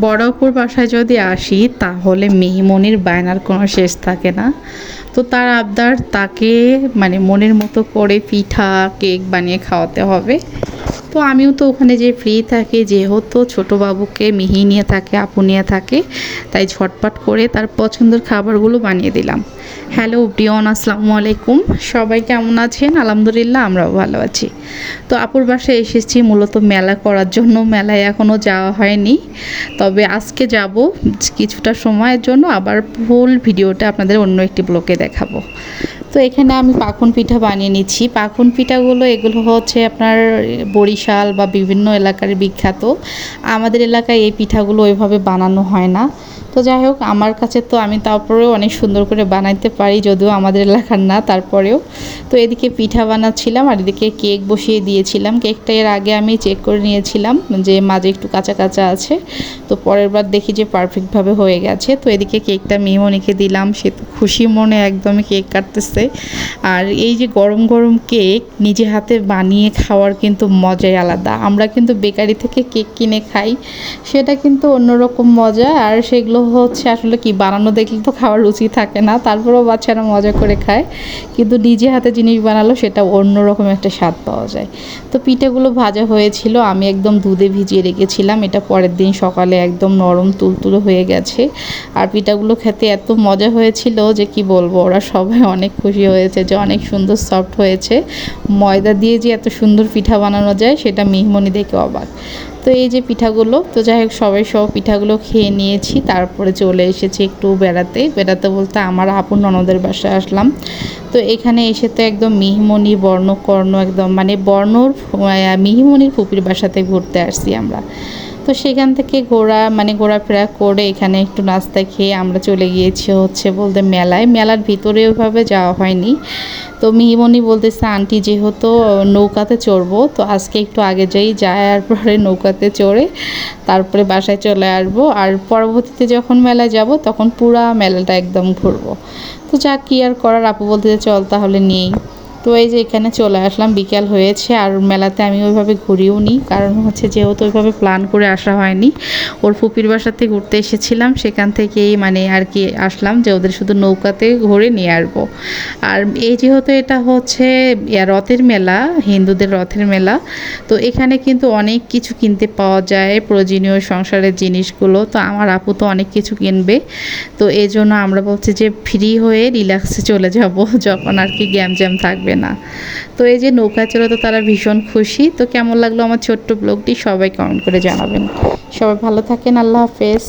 বড়পুর বাসায় যদি আসি, তাহলে মেহিমনির বায়নার কোনো শেষ থাকে না। তো তার আবদার তাকে মানে মনের মতো করে পিঠা, কেক বানিয়ে খাওয়াতে হবে। তো আমিও তো ওখানে যে ফ্রি থাকি, যেহেতু ছোটো বাবুকে মিহি নিয়ে থাকে, আপু নিয়ে থাকে, তাই ঝটপট করে তার পছন্দের খাবারগুলো বানিয়ে দিলাম। হ্যালো প্রিয়ন আসসালামু আলাইকুম। সবাই কেমন আছেন? আলহামদুলিল্লাহ, আমরাও ভালো আছি। তো আপুর বাসায় এসেছি, মূলত মেলা করার জন্য। মেলায় এখনও যাওয়া হয়নি। তবে আজকে যাব কিছুটা সময়ের জন্য। আবার ফুল ভিডিওটা আপনাদের অন্য একটি ব্লকে দেখাবো। তো এখানে আমি পাখন পিঠা বানিয়ে নিচ্ছি। পাখন পিঠাগুলো, এগুলো হচ্ছে আপনার বরিশাল বা বিভিন্ন এলাকার বিখ্যাত। আমাদের এলাকায় এই পিঠাগুলো ওইভাবে বানানো হয় না। তো যাই হোক, আমার কাছে তো আমি তারপরেও অনেক সুন্দর করে বানাইতে পারি, যদিও আমাদের এলাকার না, তারপরেও। তো এদিকে পিঠা বানাচ্ছিলাম আর এদিকে কেক বসিয়ে দিয়েছিলাম। কেকটা এর আগে আমি চেক করে নিয়েছিলাম যে মাঝে একটু কাঁচা কাঁচা আছে। তো পরের বার দেখি যে পারফেক্টভাবে হয়ে গেছে। তো এদিকে কেকটা মেমনিকে দিলাম সে তো খুশি মনে একদমই কেক কাটতেছে। আর এই যে গরম গরম কেক নিজে হাতে বানিয়ে খাওয়ার কিন্তু মজাই আলাদা। আমরা কিন্তু বেকারি থেকে কেক কিনে খাই, সেটা কিন্তু অন্যরকম মজা। আর সেগুলো হচ্ছে আসলে কি, বানানো দেখলে তো খাওয়ার রুচি থাকে না, তারপরেও বাচ্চারা মজা করে খায়। কিন্তু নিজে হাতে জিনিস বানালো, সেটা অন্যরকম একটা স্বাদ পাওয়া যায়। তো পিঠেগুলো ভাজা হয়েছিল, আমি একদম দুধে ভিজিয়ে রেখেছিলাম। এটা পরের দিন সকালে একদম নরম তুলতুলো হয়ে গেছে। আর পিঠাগুলো খেতে এত মজা হয়েছিল যে কি বলব, ওরা সবাই অনেক খুশি হয়েছে যে অনেক সুন্দর সফট হয়েছে। ময়দা দিয়ে যে এত সুন্দর পিঠা বানানো যায়, সেটা মিহমনি দেখে অবাক। তো এই যে পিঠাগুলো, তো যাই হোক, সবাই সব পিঠাগুলো খেয়ে নিয়েছি, তারপরে চলে এসেছি একটু বেড়াতে। বেড়াতে বলতে আমার আপন ননদের বাসায় আসলাম। তো এখানে এসে তো একদম মিহিমণি বর্ণকর্ণ একদম মানে বর্ণর মিহিমণির ফুপির বাসাতে ঘুরতে আসছি আমরা। তো সেখান থেকে ঘোরা মানে ঘোরাফেরা করে এখানে একটু নাস্তা খেয়ে আমরা চলে গিয়েছি হচ্ছে বলতে মেলায়। মেলার ভিতরে ওইভাবে যাওয়া হয়নি। তো মিহিমণি বলতেছে, আন্টি, যেহেতু নৌকাতে চড়বো, তো আজকে একটু আগে যাই যাওয়ার পরে নৌকাতে চড়ে তারপরে বাসায় চলে আসব। আর পরবর্তীতে যখন মেলায় যাব, তখন পুরা মেলাটা একদম ঘুরবো। তো যা কি আর করার? আপু বলতে চল তাহলে নিয়েই। তো এই যে এখানে চলে আসলাম, বিকেল হয়েছে আর মেলাতে আমি ওইভাবে ঘুরিও নি, কারণ হচ্ছে যেহেতু ওইভাবে প্ল্যান করে আসা হয়নি, ওর ফুপির বাসাতে ঘুরতে এসেছিলাম, সেখান থেকেই মানে আর কি আসলাম যে ওদের শুধু নৌকাতে ঘুরে নিয়ে আসব। আর এই যেহেতু এটা হচ্ছে রথের মেলা, হিন্দুদের রথের মেলা, তো এখানে কিন্তু অনেক কিছু কিনতে পাওয়া যায়, প্রয়োজনীয় সংসারের জিনিসগুলো, তো আমার আপু তো অনেক কিছু কিনবে, তো এই জন্য আমরা বলছি যে ফ্রি হয়ে রিল্যাক্সে চলে যাব, যখন আর কি গ্যাম জ্যাম থাকবে না। তো এই যে নৌকা চড়ে তো তারা ভীষণ খুশি। তো কেমন লাগল আমার ছোট্ট ব্লগটি সবাই কমেন্ট করে জানাবেন। সবাই ভালো থাকেন, আল্লাহ হাফেজ।